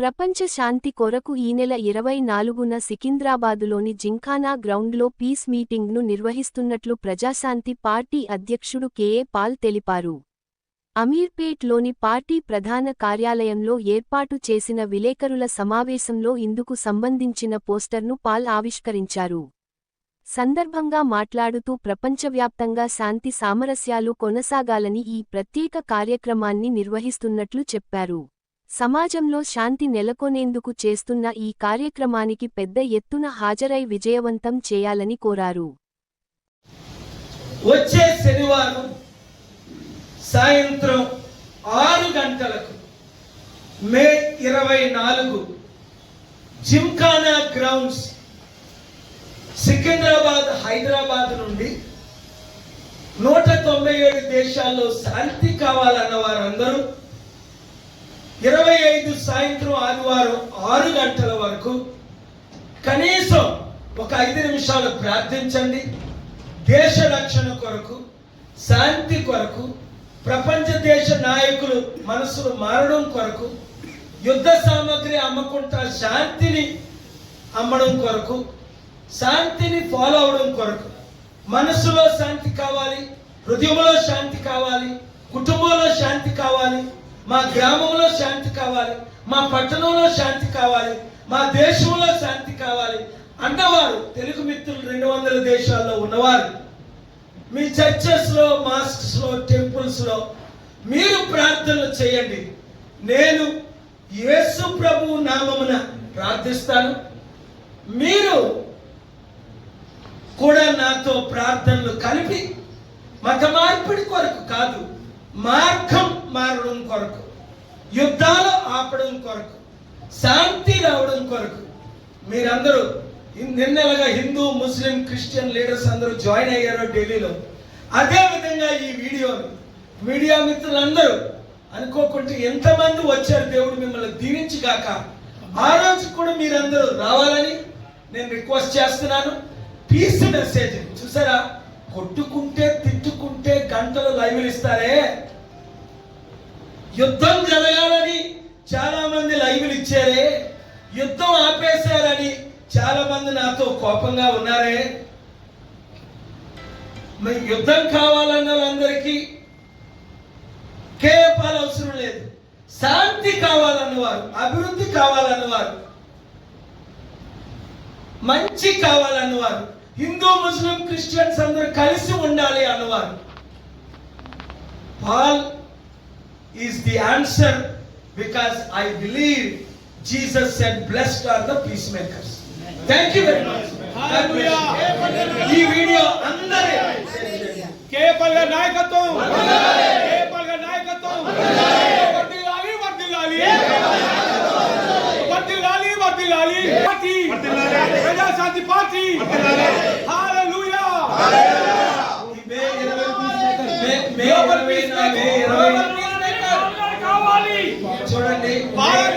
ప్రపంచ శాంతి కొరకు ఈ నెల ఇరవై నాలుగున సికింద్రాబాదులోని జింఖానా గ్రౌండ్లో పీస్ మీటింగ్ను నిర్వహిస్తున్నట్లు ప్రజాశాంతి పార్టీ అధ్యక్షుడు కెఏ పాల్ తెలిపారు. అమీర్పేట్లోని పార్టీ ప్రధాన కార్యాలయంలో ఏర్పాటు చేసిన విలేకరుల సమావేశంలో ఇందుకు సంబంధించిన పోస్టర్ను పాల్ ఆవిష్కరించారు. సందర్భంగా మాట్లాడుతూ ప్రపంచవ్యాప్తంగా శాంతి సామరస్యాలు కొనసాగాలని ఈ ప్రత్యేక కార్యక్రమాన్ని నిర్వహిస్తున్నట్లు చెప్పారు. సమాజంలో శాంతి నెలకొనేందుకు చేస్తున్న ఈ కార్యక్రమానికి పెద్ద ఎత్తున హాజరై విజయవంతం చేయాలని కోరారు. వచ్చే శనివారం సాయంత్రం ఆరు గంటలకు మే ఇరవై నాలుగు జిమ్ఖానా గ్రౌండ్స్ సికింద్రాబాద్ హైదరాబాద్ నుండి నూట తొంభై ఏడు దేశాల్లో శాంతి కావాలన్న వారందరూ ఇరవై ఐదు సాయంత్రం ఆదివారం ఆరు గంటల వరకు కనీసం ఒక ఐదు నిమిషాలు ప్రార్థించండి. దేశ రక్షణ కొరకు శాంతి కొరకు ప్రపంచ దేశ నాయకులు మనసులు మారడం కొరకు యుద్ధ సామాగ్రి అమ్మకుంటా శాంతిని అమ్మడం కొరకు శాంతిని ఫాలో అవడం కొరకు మనసులో శాంతి కావాలి హృదయంలో శాంతి కావాలి కుటుంబంలో శాంతి కావాలి మా గ్రామంలో శాంతి కావాలి మా పట్టణంలో శాంతి కావాలి మా దేశంలో శాంతి కావాలి అన్నవారు తెలుగు మిత్రులు రెండు వందల దేశాల్లో ఉన్నవారు. మీ చర్చెస్లో మాస్క్స్లో టెంపుల్స్లో మీరు ప్రార్థనలు చేయండి. నేను యేసు ప్రభు నామమున ప్రార్థిస్తాను. మీరు కూడా నాతో ప్రార్థనలు కలిపి మత మార్పిడి కొరకు కాదు మార్గం మారడం కొరకు యుద్ధాలు ఆపడం కొరకు శాంతి రావడం కొరకు మీరందరూ నిన్నెలగా హిందూ ముస్లిం క్రిస్టియన్ లీడర్స్ అందరూ జాయిన్ అయ్యారు ఢిల్లీలో. అదే విధంగా ఈ వీడియోని మీడియా మిత్రులందరూ అనుకోకుంటే ఎంతమంది వచ్చారు దేవుడు మిమ్మల్ని దీవించుగాక ఆ రోజు కూడా మీరందరూ రావాలని నేను రిక్వెస్ట్ చేస్తున్నాను. పీస్ మెసేజ్ చూసారా? కొట్టుకుంటే తిట్టుకుంటే గంటలు లైవ్లు ఇస్తారే? యుద్ధం జరగాలని చాలా మంది లైవ్లు ఇచ్చారే? యుద్ధం ఆపేశారని చాలా మంది నాతో కోపంగా ఉన్నారే? మరి యుద్ధం కావాలన్న వాళ్ళందరికీ కేపాలు అవసరం లేదు. శాంతి కావాలన్నవారు అభివృద్ధి కావాలన్నవారు మంచి కావాలన్నవారు హిందూ ముస్లిం క్రిస్టియన్స్ అందరూ కలిసి ఉండాలి అన్నవారు. Paul is the answer because I believe Jesus said blessed are the peacemakers. Thank you very much ఈ వీడియో అందరూ కేపల్ గారి నాయకత్వం గాంధీ పార్టీ! హల్లెలూయా! చూడండి. భారత